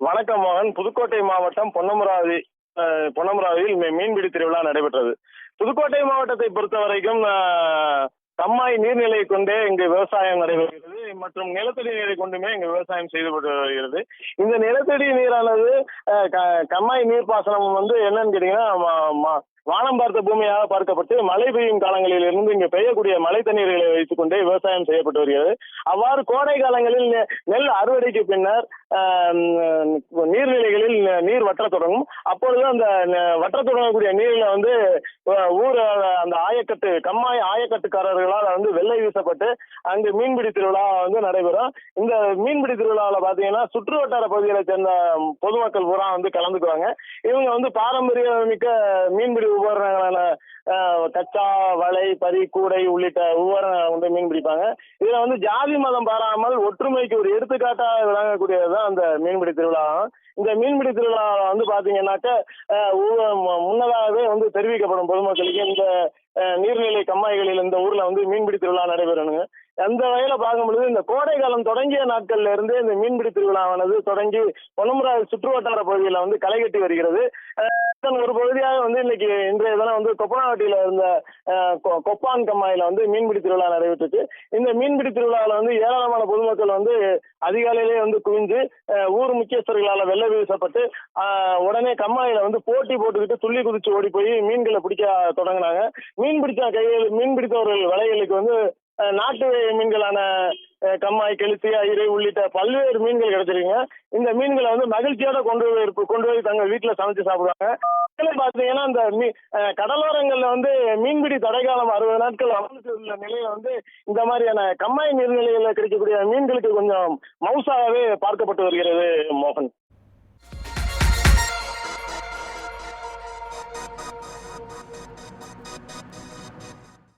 வணக்கம் மோகன். புதுக்கோட்டை மாவட்டம் பொன்னமராவதி அஹ், பொன்னமராவதியில் மீன்பிடி திருவிழா நடைபெற்றது. புதுக்கோட்டை மாவட்டத்தை பொறுத்த வரைக்கும் கம்மாய் நீர்நிலை கொண்டே இங்கு விவசாயம் நடைபெறுகிறது. மற்றும் நிலத்தடி நீரை கொண்டுமே இங்கு விவசாயம் செய்யப்பட்டு வருகிறது. இந்த நிலத்தடி நீரானது க- கம்மாய் நீர்ப்பாசனம் வந்து என்னன்னு கேட்டீங்கன்னா வானம் பார்த்த பூமியாக பார்க்கப்பட்டு மழை பெய்யும் காலங்களில் இருந்து இங்கு பெய்யக்கூடிய மழை தண்ணீர்களை வைத்துக்கொண்டே விவசாயம் செய்யப்பட்டு வருகிறது. அவ்வாறு கோடை காலங்களில் நெல் அறுவடைக்கு பின்னர் நீர்நிலைகளில் நீர் வற்ற தொடங்கும். அப்பொழுது அந்த வற்ற தொடங்கக்கூடிய நீரில் வந்து ஊர் அந்த ஆயக்கட்டு கம்மாய் ஆயக்கட்டுக்காரர்களால் வந்து வெள்ளை வீசப்பட்டு அங்கு மீன்பிடி திருவிழா வந்து நடைபெறும். இந்த மீன்பிடி திருவிழாவில் பார்த்தீங்கன்னா சுற்று வட்டார பகுதிகளை சேர்ந்த பொதுமக்கள் பூரா வந்து கலந்துக்குவாங்க. இவங்க வந்து பாரம்பரிய மிக்க மீன்பிடி உபகரணங்களான கச்சா வலை பரி கூடை உள்ளிட்ட உபகரணங்களை வந்து மீன் பிடிப்பாங்க இதுல வந்து ஜாதி மதம் பாராமல் ஒற்றுமைக்கு ஒரு எடுத்துக்காட்டாக தான் அந்த மீன்பிடி திருவிழா. இந்த மீன்பிடி திருவிழா வந்து பாத்தீங்கன்னாக்க முன்னதாகவே வந்து தெரிவிக்கப்படும் பொதுமக்களுக்கு இந்த நீர்நிலை கம்மாய்களில் இந்த ஊர்ல வந்து மீன்பிடி திருவிழா நடைபெறணுங்க. அந்த வகையில பார்க்கும் பொழுது இந்த கோடை காலம் தொடங்கிய நாட்கள்ல இருந்தே இந்த மீன்பிடி திருவிழாவானது தொடங்கி பொன்னமராவதி சுற்று வட்டார வந்து களை கட்டி வருகிறது. ஒரு பகுதியாக வந்து இன்னைக்கு இன்றைய தினம் வந்து கொப்பனாவட்டியில இருந்த கொப்பான் கம்மாயில வந்து மீன்பிடி திருவிழா நடைபெற்றுச்சு. இந்த மீன்பிடி திருவிழாவில் வந்து ஏராளமான பொதுமக்கள் வந்து அதிகாலையிலேயே வந்து குவிஞ்சு ஊர் முக்கியஸ்தர்களால் வெள்ள வீசப்பட்டு உடனே கம்மாயில வந்து போட்டி போட்டுக்கிட்டு துள்ளி குதிச்சு ஓடி போய் மீன்களை பிடிக்க தொடங்கினாங்க. மீன் பிடிச்ச கையில் மீன் பிடித்தவர்கள் வலைகளுக்கு வந்து நாட்டு மீன்களான கம்மாய் கெளுத்தி ஐரை உள்ளிட்ட பல்வேறு மீன்கள் கிடைச்சிருக்குங்க. இந்த மீன்களை வந்து மகிழ்ச்சியோட கொண்டு போய் இருப்பு- கொண்டு போய் தங்க வீட்டில் சமைச்சு சாப்பிடுவாங்க. மேலும் பார்த்தீங்கன்னா இந்த மீ கடலோரங்கள்ல வந்து மீன்பிடி தடைக்காலம் அறுபது நாட்கள் அமலுக்கு நிலையில வந்து இந்த மாதிரியான கம்மாய் நீர்நிலைகளில் கிடைக்கக்கூடிய மீன்களுக்கு கொஞ்சம் மவுசாகவே பார்க்கப்பட்டு வருகிறது மோகன்.